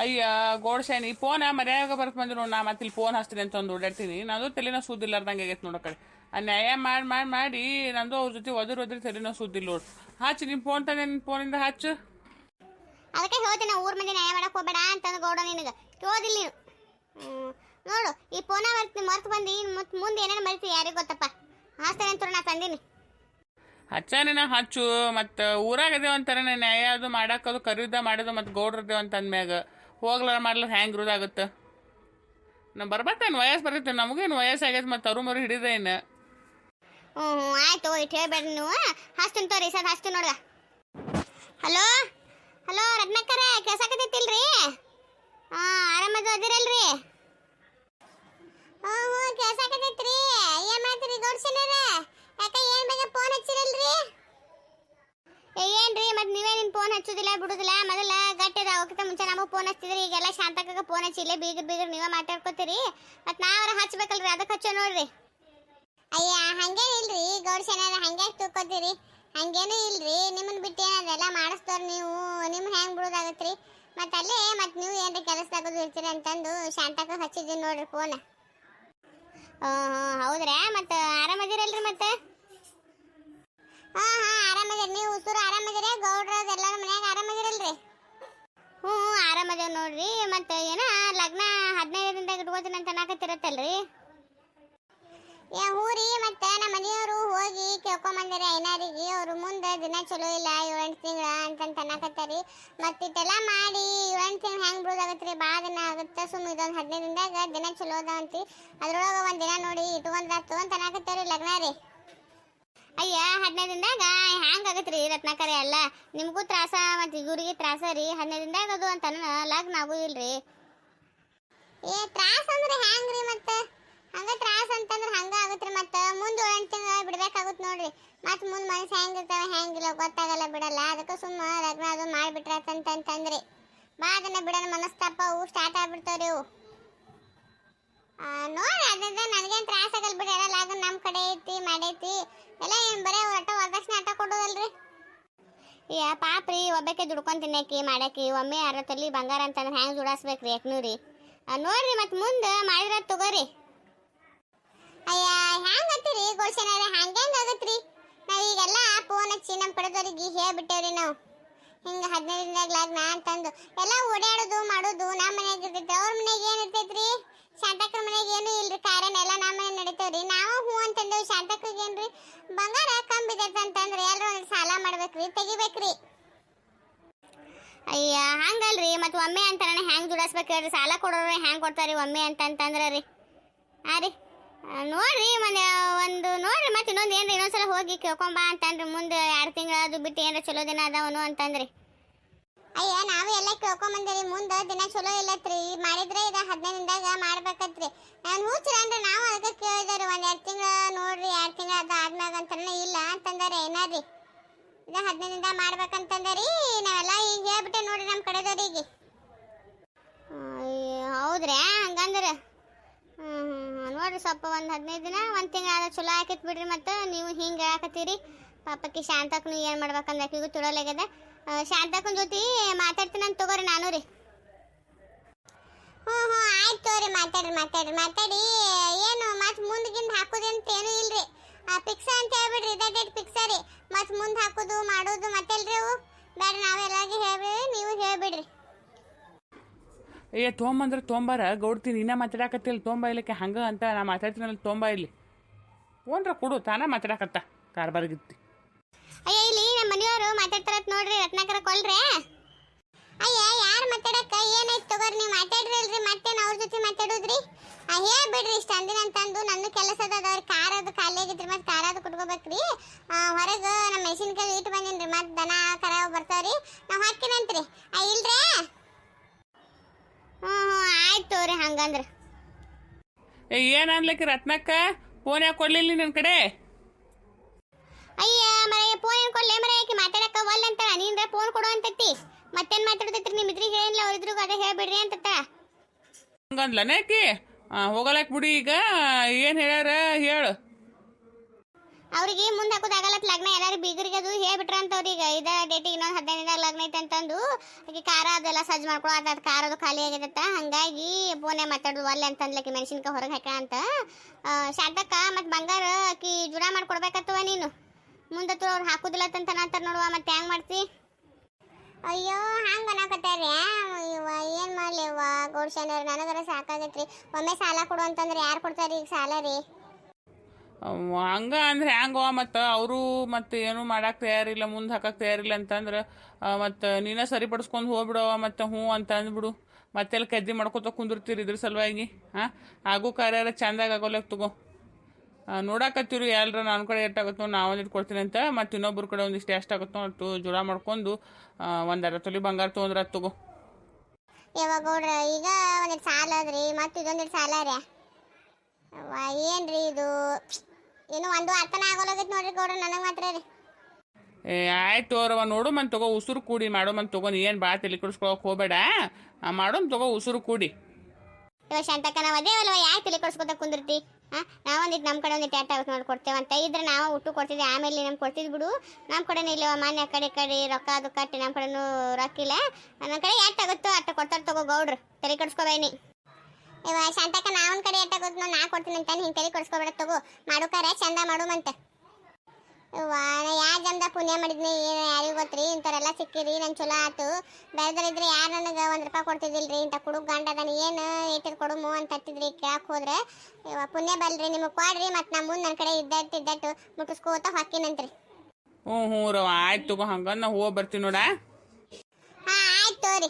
ಅಯ್ಯ ಗೋಡ್ಸೇನಿ ಫೋನ ಮರ್ಯಾಗ ಬರ್ತ ಬಂದ್ರು ನೋಡು ನಾ ಮತ್ತೆ ಇಲ್ಲಿ ಫೋನ್ ಹಚ್ತೀನಿ ಅಂತ ಒಂದು ಓಡಾಡ್ತೀನಿ. ನಂದು ತಲೆನೋ ಸೂದಿಲ್ಲಾರ್ದಂಗೆ ಆಗೈತೆ ನೋಡೋ ಕಡೆ. ಆ ನ್ಯಾಯ ಮಾಡಿ ಮಾಡಿ ಮಾಡಿ ನಂದು ಅವ್ರ ಜೊತೆ ಒದ್ರ ಒದ್ರ ತಲೆನೋ ಸೂದಿಲ್ಲ ನೋಡು. ಹಚ್ಚು ನಿಮ್ಮ ಫೋನ್ ತಂದೆ ನಿನ್ನ ಫೋನಿಂದ ಹಚ್ಚು. ಅದಕ್ಕೆ ಹೇಳ್ತೀನಿ ಊರ್ ಮಂದಿ ನ್ಯಾಯ ಮಾಡಕ್ ಹೋಗ್ಬೇಡ ಅಂತ ಗೌಡ ನಿನಗೆ. ಕೇಳೋದಿಲ್ಲ ನೀನು. ನೋಡು ಈ ಫೋನ ಬರ್ತೀನಿ ಮರ್ತು ಬಂದು ಮತ್ತೆ ಮುಂದೆ ಏನೇನು ಮರಿತೀವಿ ಯಾರಿಗೆ ಗೊತ್ತಪ್ಪ. ಹಾಸ್ತೇನೆ ಅಂತ ನಾ ತಂದೀನಿ. ಹಚ್ಚಾನೇನ ಹಚ್ಚು. ಮತ್ತು ಊರಾಗ ಅದೇವ ಅಂತಾರೆ ನ್ಯಾಯ ಅದು ಮಾಡಕ್ಕದು ಕರಿದ ಮಾಡೋದು ಮತ್ತು ಗೌಡ್ರದೇವಂತ ಅಂದ್ಮ್ಯಾಗ. ಹೋಗ್ಲಾರ ಮಾಡ್ಲಾರ ಹ್ಯಾಂಗೆ ಇರೋದಾಗುತ್ತೆ ನಾ ಬರ್ಬೇಕೇನು ವಯಸ್ಸು ಬರ್ತೈತೆ, ನಮಗೇನು ವಯಸ್ಸಾಗೈತೆ ಮತ್ತು ತರು ಮರು ಹಿಡಿದೇನು ಹ್ಞೂ ಹ್ಞೂ ಆಯ್ತು ಇಟ್ಟು ಹೇಳ್ಬೇಡ್ರಿ ನೀವು. ಹಾಸ್ತೀನಿ ತೋರಿ ಸರ್ ಹಚ್ತೀನಿ ನೋಡ್ಗ ಹಲೋ? ಹಲೋ ರತ್ನಕ್ಕರೇ ಕೆಲ್ಸಾಕತ್ತೈತಿಲ್ರಿ ಹಾಂ, ಆರಾಮದು ಅದಿರಲ್ರಿ? ಹ್ಞೂ ಹ್ಞೂ ಕೆಲ್ಸಾಕತ್ತೈತ್ರಿ ಏನು ಮಾಡ್ತೀರಿ ಗೌಡ್ಸನರ ಯಾಕೆ ಏನು ಬೇಕ ಫೋನ್ ಹಚ್ಚಿರಲ್ರಿ? ಏನ್ರಿ, ಮತ್ತು ನೀವೇ ನಿನ್ ಫೋನ್ ಹಚ್ಚೋದಿಲ್ಲ, ಬಿಡುದಿಲ್ಲ ಅವಕ್ಕಿಂತ ಮುಂಚೆ ನಮಗೆ ಫೋನ್ ಹಚ್ತಿದ್ರಿ ಈಗೆಲ್ಲ ಶಾಂತಕಗೆ ಫೋನ್ ಹಚ್ಚಿ ಇಲ್ಲೇ ಬೀಗರ್ ಬೀಗರ್ ನೀವೇ ಮಾತಾಡ್ಕೋತೀರಿ. ಮತ್ತೆ ನಾವ್ರ ಹಚ್ಬೇಕಲ್ರಿ ಅದಕ್ಕೆ ಹಚ್ಚೋ ನೋಡ್ರಿ. ಅಯ್ಯ ಹಂಗೇನಿಲ್ರಿ ಗೌಡ್ಸೇನಾರ ಹಂಗೆ ತಿಳ್ಕೊತೀರಿ ಹಂಗೇನು ಇಲ್ರಿ ನಿಮ್ಮನ್ನ ಬಿಟ್ಟು ಏನದೆಲ್ಲ ಮಾಡಿಸ್ತವ್ರು ನೀವು ನಿಮ್ಮ ಹೆಂಗೆ ಬಿಡೋದಾಗತ್ರಿ. ಮತ್ತೆ ಅಲ್ಲೇ ಮತ್ತೆ ನೀವು ಏನಾರ ಕೆಲಸದಾಗದು ಇರ್ತೀರಿ ಅಂತಂದು ಶಾಂತಕ್ಕ ಹಚ್ಚಿದ್ದೀನಿ ನೋಡ್ರಿ ಫೋನ್ ಹೌದ್ರಾ? ಮತ್ತೆ ಆರಾಮದಿರಲ್ರಿ ಮತ್ತೆ? ಹಾಂ ಹಾ ಆರಾಮದಿರಿ ನೀವು ಉಸುರು ಆರಾಮದಿರಿ ಗೌಡ್ರದ್ ಎಲ್ಲರ ಮನ್ಯಾಗ ಆರಾಮದಿರಲ್ರಿ? ಆರಾಮದೇವ್ ನೋಡ್ರಿ, ಮತ್ತೆ ಏನ ಲಗ್ನ ಹದಿನೈದು ದಿನದಾಗ ಇಟ್ಕೋತೀನಿ ಅಂತ ಅನ್ನಕತ್ತಿರತ್ತಲ್ರಿ? ಏ, ಹೂರಿ, ಮತ್ತೆ ನಮ್ಮ ಮನೆಯವರು ಹೋಗಿ ಕೇಳ್ಕೊಂಬಂದಿರಿ ಐನಾರಿಗೆ, ಅವ್ರು ಮುಂದೆ ದಿನ ಚಲೋ ಇಲ್ಲ, ಏಳೆಂಟು ತಿಂಗಳ ಅಂತಂತ ಅನ್ನಕತ್ತಾರಿ. ಮತ್ತೆ ಇಟ್ಟೆಲ್ಲ ಮಾಡಿ, ಏಳೆಂಟು ತಿಂಗಳು ಹೆಂಗೆ ಬಿಡೋದಾಗತ್ರಿ ಭಾಳ ದಿನ ಆಗುತ್ತೆ ಸುಮ್ಮನೆ ಇದೊಂದು ಹದಿನೈದು ದಿನದಾಗ ದಿನ ಚಲೋ ಅದಾವಂತಿ ಅದ್ರೊಳಗೆ ಒಂದು ದಿನ ನೋಡಿ ಇಟ್ಕೊಂಡ್ರಾತು ಅಂತ ಅನ್ನಕತ್ತಾರಿ ಲಗ್ನ ರೀ. ಅಯ್ಯ ಹದಿನೈದು ದಿನದಾಗ ಹ್ಯಾಂಗಾಗತ್ರಿ ರತ್ನಾಕರ ಎಲ್ಲ ನಿಮಗೂ ತ್ರಾಸ ಮತ್ತು ಇವ್ರಿಗೆ ತ್ರಾಸ ರೀ. ಹದಿನೈದು ದಿನದಾಗ ಅದು ಅಂತ ಲಗ್ನ ಆಗುದಿಲ್ರಿ ಏ ತ್ರಾಸ ಅಂದ್ರೆ ಹ್ಯಾಂಗ್ರಿ ಮತ್ತೆ? ಹಂಗ ತ್ರಾಸ ಅಂತಂದ್ರೆ ಹಂಗ ಆಗತ್ರಿ ಮತ್ತೆ? ಮುಂದೆ ಏಳೆಂಟು ತಿಂಗಳ ಬಿಡ್ಬೇಕಾಗುತ್ತೆ ನೋಡ್ರಿ. ಮತ್ತೆ ಮುಂದೆ ಮನಸ್ಸು ಹೆಂಗಿರ್ತಾವ ಹೆಂಗಿಲ್ಲ ಗೊತ್ತಾಗಲ್ಲ ಬಿಡಲ್ಲ. ಅದಕ್ಕೆ ಸುಮ್ಮ ಲಗ್ನ ಅದು ಮಾಡಿಬಿಟ್ರಾತಂತಂದ್ರಿ ಬಾ ಅದನ್ನ ಬಿಡೋಣ ಮನಸ್ತಾಪ ಅವು ಸ್ಟಾರ್ಟ್ ಆಗ್ಬಿಡ್ತಾವ್ರಿ ಅವು ಆ, ನೋಡ್ರಿ ಅದಂದ್ರೆ ನನಗೇನು ತ್ರಾಸ ಆಗಲ್ಲ ಬಿಡಲ್ಲ ಲಗ್ನ ನಮ್ಮ ಕಡೆ ಐತಿ ಮಾಡೈತಿ. ಎಲ್ಲ ಏನು ಬರೇ ಒಟ್ಟ ವರದಕ್ಷಿಣೆ ಆಟ ಕೊಡೋದಲ್ರಿ? ಏ ರೀ ಒಬ್ಬಕ್ಕೆ ದುಡ್ಕೊಂಡು ತಿನ್ನಕ್ಕೆ ಮಾಡಾಕಿ ಒಮ್ಮೆ ಅರವತ್ತಲ್ಲಿ ಬಂಗಾರ ಅಂತಂದ್ರೆ ಹ್ಯಾಂಗೆ ರೀ ಯಾಕನೂರಿ ನೋಡ್ರಿ ಮತ್ತೆ ಮುಂದೆ ಮಾಡಿರ ತಗೋರಿ. ಅಯ್ಯ ಹ್ಯಾಂಗ ಅಂತೀರಿ ಗೋಷನಾರ ಹಂಗ್ಯಾಂಗ ಆಗತ್ರಿ? ನಾವ್ ಈಗೆಲ್ಲ ಫೋನ್ ಹಚ್ಚಿ ನಮ್ಮ ಕಡೆದವ್ರಿಗೆ ಹೇಳ್ಬಿಟ್ಟೇವ್ರಿ ನಾವು. ಹಿಂಗೆ ಹದಿನೈದು ದಿನದಾಗ ಲಗ್ನ ಅಂತಂದು. ಎಲ್ಲ ಓಡಾಡೋದು ಮಾಡೋದು ನಮ್ಮ ಮನೆಯಾಗ ಇರ್ತೈತಿ ಅವ್ರ ಮನ್ಯಾಗ ಇರ್ತೈತೆ ಇರ್ತೈತ್ರಿ? ಶಾಂತಕ್ಕನ ಮನ್ಯಾಗ ಏನು ಇಲ್ರಿ, ಕಾರಣ ಎಲ್ಲ ನಮ್ಮ ಮನೆ ನಡೀತೇವ್ರಿ. ನಾವು ಹೂ ಅಂತಂದೇವು, ಶಾಂತಕ್ಕಗೆ ಏನ್ರಿ? ಬಂಗಾರ ಬಿದ್ದೈತೆ ಅಂತಂದ್ರೆ ಎಲ್ಲರೂ ಒಂದು ಸಾಲ ಮಾಡ್ಬೇಕ್ರಿ, ತೆಗಿಬೇಕ್ರಿ. ಅಯ್ಯ, ಹಂಗಲ್ರಿ, ಮತ್ತು ಒಮ್ಮೆ ಅಂತಾನೆ ಹೆಂಗೆ ದುಡಿಸ್ಬೇಕು ಹೇಳ್ರಿ? ಸಾಲ ಕೊಡೋರು ಹ್ಯಾಂಗ್ ಕೊಡ್ತಾರೆ ಒಮ್ಮೆ ಅಂತ ಅಂತಂದ್ರೆ ರೀ? ಹಾಂ ರೀ? ನೋಡ್ರಿ ಒಂದು ಒಂದು ನೋಡ್ರಿ, ಮತ್ತೆ ಇನ್ನೊಂದು ಏನ್ರಿ, ಇನ್ನೊಂದ್ಸಲ ಹೋಗಿ ಕೇಳ್ಕೊಂಬಾ ಅಂತಂದ್ರೆ ಮುಂದೆ ಎರಡು ತಿಂಗಳು ಅದು ಬಿಟ್ಟು ಏನಾರ ಚಲೋ ದಿನ ಅದಾವನು ಅಂತಂದ್ರಿ. ಅಯ್ಯ, ನಾವು ಎಲ್ಲ ಕೇಳ್ಕೊಂಬಂದಿರಿ ಮುಂದೆ ದಿನ ಚಲೋ ಇಲ್ಲತ್ರಿ. ಮಾಡಿದ್ರೆ ಇದು ಹದಿನೈದು ದಿನದಾಗ ಮಾಡ್ಬೇಕತ್ರಿ ನಾನು ಹುಚ್ಚರನ್ರಿ ನಾವು ಅದಕ್ಕೆ ಕೇಳಿದರು ಒಂದು ಎರಡು ತಿಂಗಳ ನೋಡ್ರಿ, ಎರಡು ತಿಂಗಳ ಅದು ಆದ್ಮ್ಯಾಗ ಅಂತಾನೆ ಇಲ್ಲ ಅಂತಂದಾರೆ ಏನಾರಿ ಇದು ಹದಿನೈದಿಂದ ಮಾಡ್ಬೇಕಂತಂದರಿ. ನಾವೆಲ್ಲ ಈಗ ಹೇಳ್ಬಿಟ್ಟೆ ನೋಡ್ರಿ ನಮ್ಮ ಕಡೆದವ್ರಿಗೆ. ಹೌದ್ರಾ? ಹಂಗಂದ್ರೆ? ನೋಡ್ರಿ ಸ್ವಲ್ಪ ಒಂದು ಹದಿನೈದು ದಿನ, ಒಂದು ತಿಂಗಳ ಆದ್ರೆ ಚಲೋ ಹಾಕಿತ್ ಬಿಡ್ರಿ ಮತ್ತು. ನೀವು ಹಿಂಗೆ ಹೇಳಕತ್ತೀರಿ. ಪಾಪಕ್ಕೆ ಶಾಂತಕ್ಕೂ ಏನು ಮಾಡ್ಬೇಕಂದ್ರೆ ಆಕಿಗೂ ತುಳಲಾಗ್ಯದ. ಶಾಂತಕ್ಕನ ಜೊತೆ ಮಾತಾಡ್ತೀನಿ ಅಂತ ತಗೋರಿ ನಾನು ರೀ. ಹ್ಞೂ ಹ್ಞೂ ಆಯ್ತು ತಗೋರಿ, ಮಾತಾಡ್ರಿ ಮಾತಾಡ್ರಿ, ಮಾತಾಡಿ. ಏನು, ಮತ್ತೆ ಮುಂದಗಿಂದ ಹಾಕೋದಂತ ಏನೂ ಇಲ್ರಿ. ಪಿಕ್ಸ ಅಂತ ಹೇಳ್ಬಿಡ್ರಿ, ಇದೇ ಡೇಟ್ ಪಿಕ್ಸ ರೀ. ಮತ್ತೆ ಮುಂದೆ ಹಾಕೋದು, ಮಾಡೋದು ಮತ್ತೆಲ್ರಿ ಅವು? ಬೇಡ ನಾವೆಲ್ಲಾಗಿ ಹೇಳ್ಬಿಡ್ರಿ ನೀವು ಹೇಳ್ಬಿಡ್ರಿ. ಏ ತೊಂಬಂದ್ರೆ ತೊಂಬಾರ ಗೌಡ್ತೀನಿ ಇನ್ನೂ ಮಾತಾಡಕತ್ತಿಲ್ಲ ತೊಂಬ ಇಲ್ಲಕ್ಕೆ ಹಂಗೆ ಅಂತ ನಾ ಮಾತಾಡ್ತೀನಲ್ಲ, ತೊಂಬ ಇಲ್ಲಿ. ಓನ್ರ ಕೊಡು, ತಾನೇ ಮಾತಾಡಕತ್ತ, ಕಾರ್ಬಾರ್ಗಿತ್ತಿ. ಅಯ್ಯ ಇಲ್ಲಿ ನಮ್ಮ ಮನೆಯವರು ಮಾತಾಡ್ತಾರತ್ ನೋಡ್ರಿ ರತ್ನಾಕರ ಕೊಲ್ರೆ. ಅಯ್ಯ ಯಾರು ಮಾತಾಡಕ್ಕ? ಏನಾಯ್ತು ತಗೋರಿ ನೀವು ಮಾತಾಡ್ರಿ ಅಲ್ರಿ ಮತ್ತೇನು ಅವ್ರ ಜೊತೆ ಮಾತಾಡೋದ್ರಿ? ಆ ಹೇಳ್ಬಿಡ್ರಿ ಇಷ್ಟ ಅಂದಿನ ಅಂತಂದು ನನ್ನ ಕೆಲಸದ ಅದ ಅವ್ರ ಕಾರ್ ಅದು ಖಾಲಿ ಆಗಿದ್ರಿ ಮತ್ತೆ ಕಾರ್ ಅದು ಕುಟ್ಕೋಬೇಕ್ರಿ. ಹೊರಗೆ ನಮ್ಮ ಮೆಷಿನ್ಕಾಯಿ ಇಟ್ಟು ಬಂದಿನ್ರಿ ಮತ್ತೆ ದನ ಕರ ಬರ್ತಾವ್ರಿ. ನಾವು ಹಾಕಿನಂತ್ರಿ ಇಲ್ರೇ? ಹ್ಞೂ ಹ್ಞೂ ಆಯ್ತು ತಗೋರಿ ಹಂಗಂದ್ರೆ. ಏನು ಅನ್ಲಿಕ್ಕೆ ರತ್ನಕ್ಕ? ಫೋನ್ ಯಾಕೆ ಕೊಡ್ಲಿಲ್ಲ ನನ್ನ ಕಡೆ? ಅಯ್ಯ ಮರೆಯ ಫೋನ್ ಕೊಡ್ಲೆ ಮರೆ ಆಕಿ ಮಾತಾಡಕ ಒಲ್ಲೆ ಅಂತ ನೀನ್ರ ಫೋನ್ ಕೊಡು ಅಂತೈತಿ ಮತ್ತೇನ್ ಮಾತಾಡ್ತೈತ್ರಿ ನಿಮ್ ಇದ್ರಿಗೆ ಹೇಳಿಲ್ಲ ಅವ್ರ ಇದ್ರಿಗೂ ಅದೇ ಹೇಳ್ಬಿಡ್ರಿ ಅಂತ ಹಂಗಂದ್ಲನೇ ಆಕಿ? ಹೋಗಲಕ್ ಬಿಡಿ ಈಗ. ಏನು ಹೇಳ್ಯಾರ ಹೇಳು. ಅವ್ರಿಗೆ ಮುಂದೆ ಹಾಕೋದಾಗಲತ್ ಲಗ್ನ. ಎಲ್ಲಾರು ಬೀಗರಿಗೆ ಅದು ಹೇಳ್ಬಿಟ್ರ ಅಂತ ಅವ್ರಿಗೆ ಇದ ಡೇಟಿಗೆ ಇನ್ನೊಂದು ಹದಿನೈದು ದಿನ ಲಗ್ನ ಐತೆ ಅಂತಂದು. ಆಕೆ ಖಾರ ಅದೆಲ್ಲ ಸಜ್ಜು ಮಾಡ್ಕೊಳ. ಅದು ಖಾರ ಅದು ಖಾಲಿ ಆಗೈತತ್ತ ಹಂಗಾಗಿ ಫೋನೇ ಮಾತಾಡೋದು ಒಲ್ಲೆ ಅಂತಂದ್ಲಕ್ಕೆ ಮೆಣಸಿನ್ಕಾಯಿ ಹೊರಗೆ ಹಾಕ ಅಂತ. ಶಾಂತಕ್ಕ ಮತ್ತು ಬಂಗಾರ ಆಕಿ ಜುಡ ಮಾಡ್ಕೊಡ್ಬೇಕತ್ತವ ನೀನು. ಮುಂದತ್ತು ಅವ್ರು ಹಾಕುದಿಲ್ಲ ಅಂತ ಅಂತಾರ ನೋಡುವ. ಮತ್ತೆ ಹ್ಯಾಂಗ ಮಾಡ್ತಿ? ಅಯ್ಯೋ, ಹಂಗ ಅನ್ನಕತ್ತಾರ ಇವ ಏನು ಮಾಡ್ಲಿ ಇವ ಗೌಡ್ಶನರ್ ನನಗರ ಸಾಕಾಗೈತ್ರಿ. ಒಮ್ಮೆ ಸಾಲ ಕೊಡು ಅಂತಂದ್ರೆ ಯಾರು ಕೊಡ್ತಾರೆ ಈಗ ಸಾಲ ರೀ? ಹಂಗ ಅಂದ್ರೆ ಹ್ಯಾಂಗವ ಮತ್ತು? ಅವರು ಮತ್ತೆ ಏನು ಮಾಡಕ್ಕೆ ತಯಾರಿಲ್ಲ, ಮುಂದೆ ಹಾಕಕ್ಕೆ ತಯಾರಿಲ್ಲ ಅಂತಂದ್ರೆ ಮತ್ತು ನೀನೇ ಸರಿಪಡಿಸ್ಕೊಂಡು ಹೋಗ್ಬಿಡವ ಮತ್ತು ಹ್ಞೂ ಅಂತ ಅಂದ್ಬಿಡು. ಮತ್ತೆಲ್ಲ ಕದ್ದಿ ಮಾಡ್ಕೊತ ಕುಂದಿರ್ತೀರಿ ಇದ್ರ ಸಲುವಾಗಿ ಹಾಂ ಆಗು ಕಾರ್ಯಾರ ಚಂದಾಗ ಆಗೋಲಕ್ಕೆ ತಗೋ. ನೋಡಾಕತ್ತೀರಿ ಎಲ್ಲರ ನನ್ನ ಕಡೆ ಎಷ್ಟಾಗುತ್ತೋ ನಾವು ಒಂದಿಟ್ಟು ಕೊಡ್ತೀನಿ ಅಂತ ಮತ್ತು ಇನ್ನೊಬ್ರ ಕಡೆ ಒಂದಿಷ್ಟು ಎಷ್ಟಾಗುತ್ತೋ ಅಷ್ಟು ಜೋಡ ಮಾಡ್ಕೊಂಡು ಒಂದು ಒಂದರ ತೊಲಿ ಬಂಗಾರ ತೊಗೊಂಡ್ರೆ ಆತ್ ತಗೋ. ಯಾವಾಗ ನೋಡ್ರಿ ಈಗ ಒಂದಿಟ್ಟು ಸಾಲ ಅದ್ರಿ ಮತ್ತು ಇದೊಂದಿಟ್ಟು ಸಾಲ ರೀ ಏನ್ರಿ ಇದು? ಏನು ಒಂದು ಅರ್ಥನ ಆಗೋಲಾಗೈತೆ ನೋಡ್ರಿ ಗೌಡ್ರ ನನಗೆ ಮಾತ್ರ ರೀ. ಏ ಆಯ್ತು ಅವ್ರವ ನೋಡು ಮನ್ ತಗೋ ಉಸುರು ಕೂಡಿ ಮಾಡೋ ಮನ್ ತಗೋ ಏನು ಭಾಳ ತಲೆ ಕೆಡಿಸ್ಕೊಳಕ್ ಹೋಗ್ಬೇಡ ಮಾಡೋನ್ ತಗೋ ಉಸುರು ಕೂಡಿ. ಇವಾಗ ಶಾಂತಕ್ಕ ನಾವು ಅದೇ ಅಲ್ವ ಯಾಕೆ ತಲೆ ಕೊಡ್ಸ್ಕೊತ ಕುಂದಿರ್ತಿ? ಹಾಂ, ನಾವೊಂದಿಟ್ಟು ನಮ್ಮ ಕಡೆ ಒಂದಿಟ್ಟು ಎರಡು ಆಗುತ್ತೆ ನೋಡಿ ಕೊಡ್ತೇವೆ ಅಂತ ಇದ್ರೆ ನಾವು ಊಟ ಕೊಡ್ತಿದ್ವಿ, ಆಮೇಲೆ ನಮ್ಗೆ ಕೊಡ್ತಿದ್ ಬಿಡು. ನಮ್ಮ ಕಡೆನೇ ಇಲ್ಲವ ಮಾನ್ಯ ಕಡೆ ಕಡೆ ರೊಕ್ಕ ಅದು ಕಟ್ಟಿ ನಮ್ಮ ಕಡೆನೂ ರೊಕ್ಕಿಲ್ಲ. ನನ್ನ ಕಡೆ ಎಷ್ಟು ಆಗುತ್ತೋ ಕೊಡ್ತಾರೆ ತಗೋ ಗೌಡ್ರು, ತಲೆ ಕೆಡ್ಸ್ಕೊಬೇನಿ ಇವ ಶಾಂತಕ್ಕ, ನಾವೊಂದು ಕಡೆ ಎಷ್ಟು ಆಗುತ್ತೆ ನಾ ಕೊಡ್ತೀನಿ ಅಂತ ಹಿಂಗೆ ತಲೆ ಕೊಡ್ಸ್ಕೊಬೇಡ ತಗೋ. ಮಾಡೋಕಾರ ಚಂದ ಮಾಡುಮಂತೆ ಇವ್ವ ನಾ ಯಾ ಜನ್ದ ಪುಣ್ಯ ಮಾಡಿದ್ನಿ ಏನು ಯಾರಿಗೂ ಗೊತ್ತ್ರಿ ಇಂಥವ್ರೆಲ್ಲ ಸಿಕ್ಕಿರಿ ನನ್ ಚಲೋ ಆತು ಬೇರೆದ್ರ ಇದ್ರೆ ಯಾರು ನನಗೆ ಒಂದು ರೂಪಾಯಿ ಕೊಡ್ತಿದ್ದಿಲ್ರಿ ಇಂಥ ಕುಡುಗ್ ಗಂಡ ಅದನ್ನ ಏನು ಏಟಿದ್ ಕೊಡುಮು ಅಂತ ಹತ್ತಿದ್ರಿ ಕೇಳಕ್ಕೆ ಹೋದ್ರೆ. ಇವ ಪುಣ್ಯ ಬಲ್ರಿ ನಿಮಗೆ ಕೊಡ್ರಿ ಮತ್ತು ನಮ್ಮ ಮುಂದೆ ನನ್ನ ಕಡೆ ಇದ್ದಟ್ಟು ಇದ್ದಟ್ಟು ಮುಟ್ಟಿಸ್ಕೋತ ಹಾಕಿನಂತ್ರಿ ಹ್ಞೂ ಹ್ಞೂ ರವ ಆಯ್ತು ತಗೋ ಹಂಗ ನಾ ಹೋಗಿ ಬರ್ತೀನಿ ನೋಡ. ಹಾಂ ಆಯ್ತು ತೋರಿ.